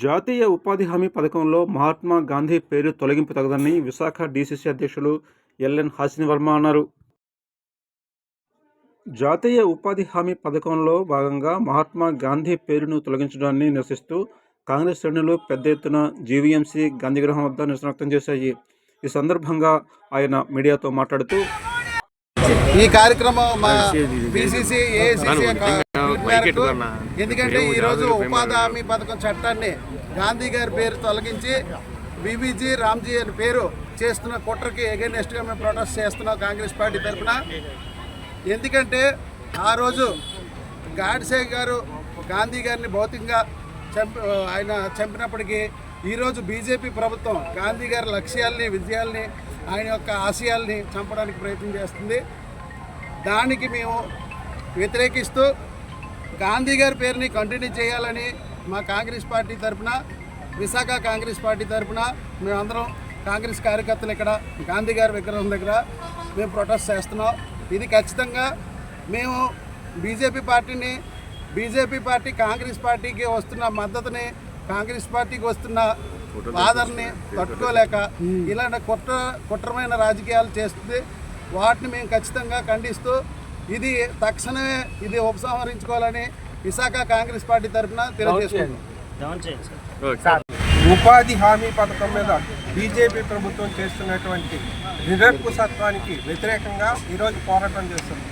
జాతీయ ఉపాధి హామీ పథకంలో మహాత్మా గాంధీ పేరు తొలగింపు తగదని విశాఖ డీసీసీ అధ్యక్షులు ఎల్ఎన్ హాసిని వర్మ అన్నారు. జాతీయ ఉపాధి హామీ పథకంలో భాగంగా మహాత్మా గాంధీ పేరును తొలగించడాన్ని నిరసిస్తూ కాంగ్రెస్ శ్రేణులు పెద్ద ఎత్తున జీవీఎంసీ గాంధీ గృహం వద్ద నిరసన వ్యక్తం చేశాయి. ఈ సందర్భంగా ఆయన మీడియాతో మాట్లాడుతూ ఈ కార్యక్రమం మా బీసీసీ ఏఐసీసీ ఎందుకంటే ఈ రోజు ఉపాధి హామీ పథకం చట్టాన్ని గాంధీ గారి పేరు తొలగించి బీబీజీ రామ్జీ అని పేరు చేస్తున్న కుట్రకి ఎగెనెస్ట్గా మేము ప్రొటెస్ట్ చేస్తున్నాం కాంగ్రెస్ పార్టీ తరఫున. ఎందుకంటే ఆ రోజు గాడ్సే గారు గాంధీ గారిని భౌతికంగా చంప ఆయన చంపినప్పటికీ ఈరోజు బీజేపీ ప్రభుత్వం గాంధీ గారి లక్ష్యాల్ని విజయాల్ని ఆయన యొక్క ఆశయాల్ని చంపడానికి ప్రయత్నం చేస్తుంది. దానికి మేము వ్యతిరేకిస్తూ గాంధీ గారి పేరుని కంటిన్యూ చేయాలని మా కాంగ్రెస్ పార్టీ తరఫున విశాఖ కాంగ్రెస్ పార్టీ తరఫున మేమందరం కాంగ్రెస్ కార్యకర్తలు ఇక్కడ గాంధీ గారి విగ్రహం దగ్గర మేము ప్రొటెస్ట్ చేస్తున్నాం. ఇది ఖచ్చితంగా మేము బీజేపీ పార్టీని బీజేపీ పార్టీ కాంగ్రెస్ పార్టీకి వస్తున్న మద్దతుని కాంగ్రెస్ పార్టీకి వస్తున్న ఆదరణని తట్టుకోలేక ఇలాంటి కుట్ర కుట్రమైన రాజకీయాలు చేస్తుంది. వాటిని మేము ఖచ్చితంగా ఖండిస్తూ ఇది తక్షణమే ఇది ఉపసంహరించుకోవాలని విశాఖ కాంగ్రెస్ పార్టీ తరఫున తెలియజేసుకుంటున్నాం. ఉపాధి హామీ పథకం మీద బీజేపీ ప్రభుత్వం చేస్తున్నటువంటి నిరక్కుసత్వానికి వ్యతిరేకంగా ఈరోజు పోరాటం చేస్తుంది.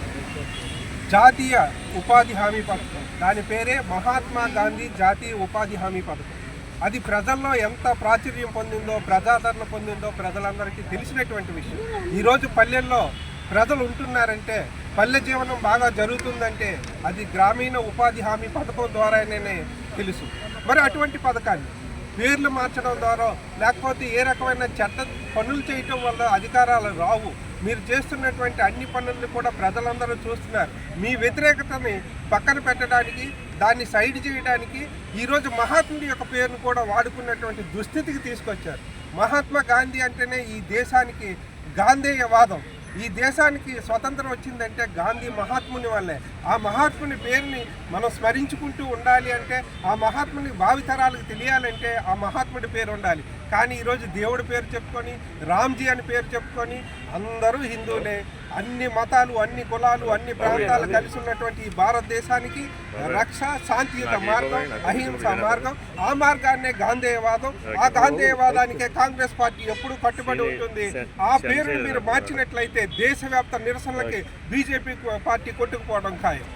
జాతీయ ఉపాధి హామీ పథకం దాని పేరే మహాత్మా గాంధీ జాతీయ ఉపాధి హామీ పథకం. అది ప్రజల్లో ఎంత ప్రాచుర్యం పొందిందో ప్రజాదరణ పొందిందో ప్రజలందరికీ తెలిసినటువంటి విషయం. ఈరోజు పల్లెల్లో ప్రజలు ఉంటున్నారంటే పల్లె జీవనం బాగా జరుగుతుందంటే అది గ్రామీణ ఉపాధి హామీ పథకం ద్వారానే తెలుసు. మరి అటువంటి పథకాన్ని పేర్లు మార్చడం ద్వారా లేకపోతే ఏ రకమైన చట్ట పనులు చేయటం వల్ల అధికారాలు రావు. మీరు చేస్తున్నటువంటి అన్ని పనులను కూడా ప్రజలందరూ చూస్తున్నారు. మీ వ్యతిరేకతని పక్కన పెట్టడానికి దాన్ని సైడ్ చేయడానికి ఈరోజు మహాత్ముడి యొక్క పేరును కూడా వాడుకున్నటువంటి దుస్థితికి తీసుకొచ్చారు. మహాత్మా గాంధీ అంటేనే ఈ దేశానికి గాంధేయవాదం. ఈ దేశానికి స్వతంత్రం వచ్చిందంటే గాంధీ మహాత్ముని వల్లే. ఆ మహాత్ముని పేరుని మనం స్మరించుకుంటూ ఉండాలి అంటే ఆ మహాత్ముని భావితరాలకు తెలియాలంటే ఆ మహాత్ముడి పేరు ఉండాలి కానీ ఈరోజు దేవుడి పేరు చెప్పుకొని రామ్జీ అని పేరు చెప్పుకొని అందరూ హిందువులే. అన్ని మతాలు అన్ని కులాలు అన్ని ప్రాంతాలు కలిసి ఉన్నటువంటి ఈ భారతదేశానికి రక్ష శాంతియుత మార్గం అహింస మార్గం ఆ మార్గాన్నే గాంధేయవాదం. ఆ గాంధేయవాదానికే కాంగ్రెస్ పార్టీ ఎప్పుడు కట్టుబడి ఉంటుంది. ఆ పేరుని మీరు మార్చినట్లయితే దేశవ్యాప్త నిరసనలకి బీజేపీ పార్టీ కొట్టుకుపోవడం ఖాయం.